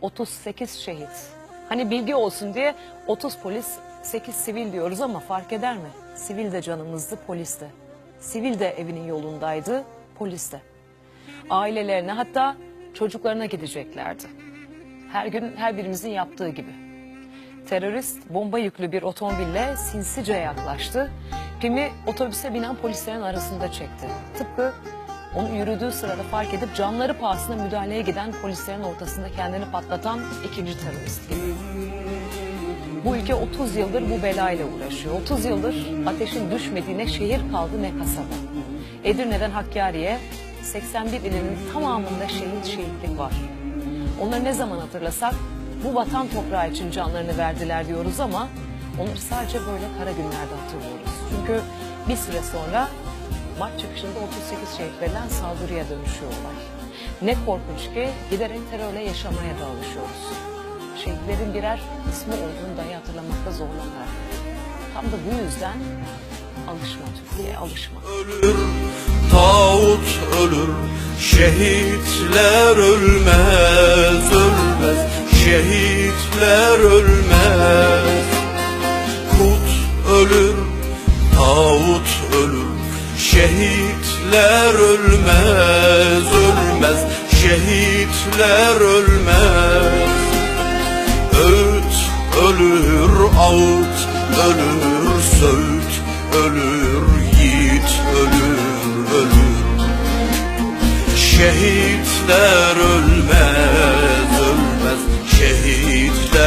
38 şehit. Hani bilgi olsun diye 30 polis 8 sivil diyoruz ama fark eder mi? Sivil de canımızdı, polis de. Sivil de evinin yolundaydı, polis de. Ailelerine hatta çocuklarına gideceklerdi. Her gün her birimizin yaptığı gibi. Terörist bomba yüklü bir otomobille sinsice yaklaştı. Pimi otobüse binen polislerin arasında çekti. Tıpkı onun yürüdüğü sırada fark edip canları pahasına müdahaleye giden polislerin ortasında kendini patlatan ikinci terörist. Bu ülke 30 yıldır bu belayla uğraşıyor. 30 yıldır ateşin düşmediği ne şehir kaldı ne kasaba. Edirne'den Hakkari'ye 81 ilinin tamamında şehit şehitlik var. Onları ne zaman hatırlasak bu vatan toprağı için canlarını verdiler diyoruz ama onları sadece böyle kara günlerde hatırlıyoruz. Çünkü bir süre sonra maç çıkışında 38 şehit verilen saldırıya dönüşüyor olay. Ne korkunç ki giderek terörle yaşamaya da alışıyoruz. Şehitlerin birer ismi olduğunu dahi hatırlamakta zorlanlar. Tam da bu yüzden alışma Türkiye, alışma. ölür, tağut ölür, şehitler ölmez, ölmez, şehitler ölmez. Kut ölür, Şehitler ölmez, ölmez. Şehitler ölmez. Öğüt ölür, ağıt ölür Söğüt ölür, yiğit ölür, ölür. Şehitler ölmez, ölmez. Şehitler